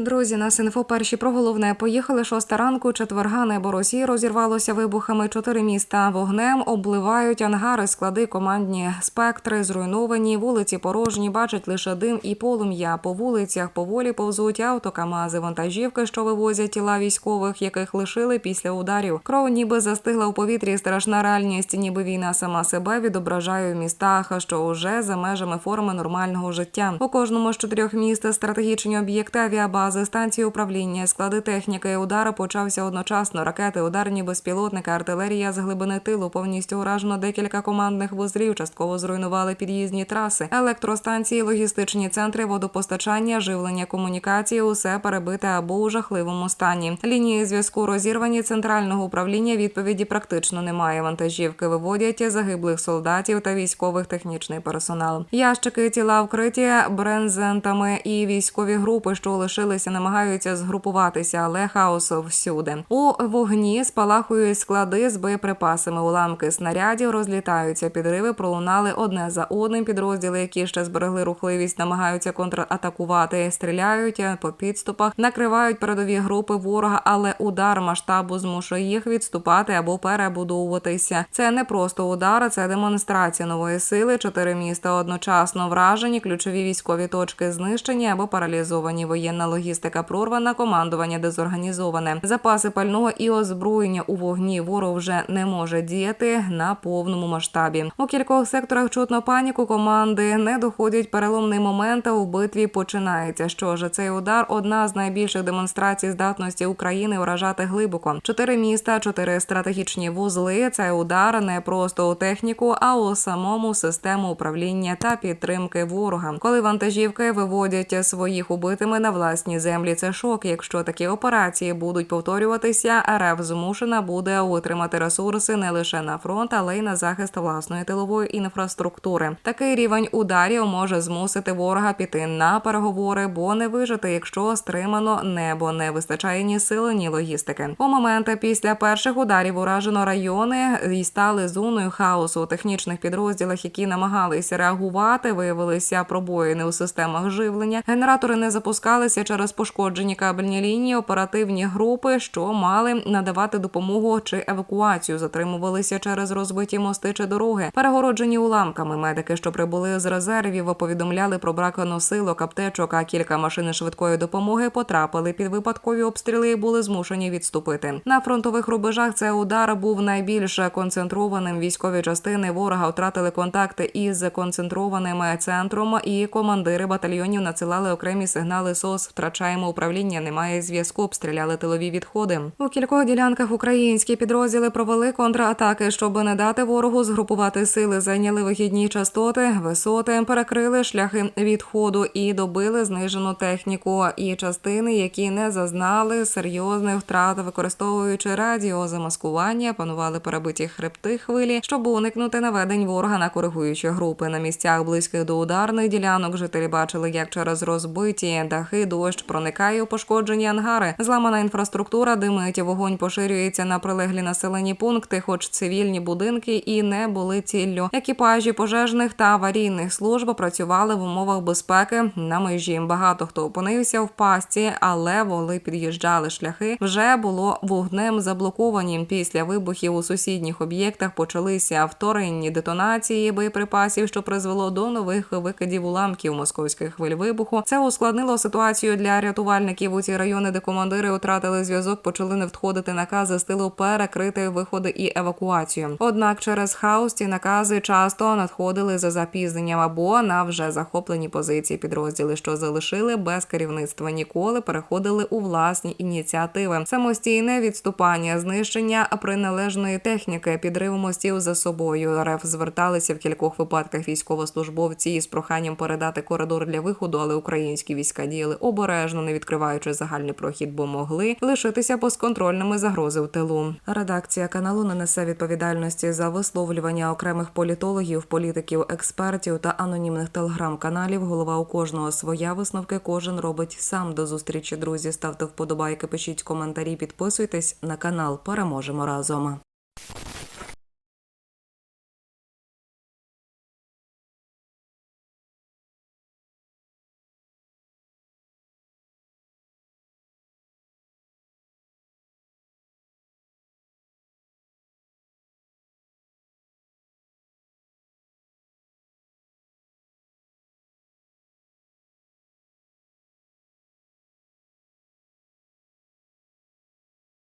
Друзі, нас інфо перші про головне. Поїхали шоста ранку. Четверга небо Росії розірвалося вибухами. Чотири міста вогнем обливають ангари, склади, командні спектри зруйновані. Вулиці порожні. Бачать лише дим і полум'я. По вулицях поволі повзуть автокамази, вантажівки, що вивозять тіла військових, яких лишили після ударів. Кров ніби застигла у повітрі. Страшна реальність, ніби війна сама себе відображає у містах, що уже за межами форми нормального життя. У кожному з чотирьох міст стратегічні об'єкти авіабази, станції управління, склади техніки. Удари почався одночасно. Ракети, ударні безпілотники, артилерія з глибини тилу. Повністю уражено декілька командних вузлів. Частково зруйнували під'їзні траси, електростанції, логістичні центри, водопостачання, живлення комунікації. Усе перебите або у жахливому стані. Лінії зв'язку розірвані центрального управління. Відповіді практично немає. Вантажівки виводять загиблих солдатів та військових технічний персонал. Ящики тіла вкриті брензентами і військові групи, що лишилися, намагаються згрупуватися, але хаос всюди. У вогні спалахують склади з боєприпасами. Уламки снарядів розлітаються. Підриви пролунали одне за одним. Підрозділи, які ще зберегли рухливість, намагаються контратакувати. Стріляють по підступах, накривають передові групи ворога, але удар масштабу змушує їх відступати або перебудовуватися. Це не просто удар, це демонстрація нової сили. Чотири міста одночасно вражені, ключові військові точки знищені або паралізовані. Воєнна логістика прорвана, командування дезорганізоване. Запаси пального і озброєння у вогні ворог вже не може діяти на повному масштабі. У кількох секторах чутно паніку команди не доходять переломний момент. а У битві починається. Що ж, цей удар одна з найбільших демонстрацій здатності України вражати глибоко. Чотири міста, чотири стратегічні вузли. Цей удар не просто у техніку, а у самому систему управління та підтримки ворога. Коли вантажівки виводять своїх убитими на власні землі, це шок. Якщо такі операції будуть повторюватися, РФ змушена буде утримати ресурси не лише на фронт, але й на захист власної тилової інфраструктури. Такий рівень ударів може змусити ворога піти на переговори, бо не вижити, якщо стримано небо не вистачає ні сили, ні логістики. У моменти після перших ударів уражено райони і стали зоною хаосу у технічних підрозділах, які намагалися реагувати, виявилися пробоїни у системах живлення. Генератори не запускалися через пошкоджені кабельні лінії. Оперативні групи, що мали надавати допомогу чи евакуацію, затримувалися через розбиті мости чи дороги, перегороджені уламками. Медики, що прибули з резервів, повідомляли про брак носилок, аптечок. А кілька машин швидкої допомоги потрапили під випадкові обстріли і були змушені відступити. На фронтових рубежах цей удар був найбільш концентрованим. Військові частини ворога втратили контакти із концентрованим центром, і командири батальйонів надсилали окремі сигнали СОС. Втрачаємо управління, немає зв'язку. Обстріляли тилові відходи. У кількох ділянках українські підрозділи провели контратаки, щоб не дати ворогу згрупувати сили. Зайняли вихідні частоти, висоти, перекрили шляхи відходу і добили знижену техніку і частини, які не зазнали серйозних втрат, використовуючи радіозамаскування, панували перебиті хребти хвилі, щоб уникнути наведень ворога на коригуючі групи. На місцях близьких до ударних ділянок жителі бачили, як через розбиті дахи дощ проникає у пошкоджені ангари. Зламана інфраструктура димить, вогонь поширюється на прилеглі населені пункти, хоч цивільні будинки і не були ціллю. Екіпажі пожежних та аварійних служб працювали в умовах безпеки на межі. Багато хто опинився в пастці, але воли під'їжджали шляхи. Вже було вогнем заблоковані. Після вибухів у сусідніх об'єктах почалися вторинні детонації боєприпасів, що призвело до нових викидів уламків московських хвиль вибуху. Це ускладнило ситуацію для рятувальників у ці райони, де командири втратили зв'язок, почали не входити накази стилу перекрити виходи і евакуацію. Однак через хаос ці накази часто надходили за запізненням або на вже захоплені позиції підрозділи, що залишили без керівництва, ніколи переходили у власні ініціативи. Самостійне відступання, знищення приналежної техніки, підрив мостів за собою. РФ зверталися в кількох випадках військовослужбовці із проханням передати коридор для виходу, але українські війська діяли обережно, не відкриваючи загальний прохід, бо могли лишитися безконтрольними загрози в тилу. Редакція каналу не несе відповідальності за висловлювання окремих політологів, політиків, експертів та анонімних телеграм-каналів. Голова у кожного своя висновки. Кожен робить сам до зустрічі. Друзі, ставте вподобайки, пишіть коментарі, підписуйтесь на канал. Переможемо разом.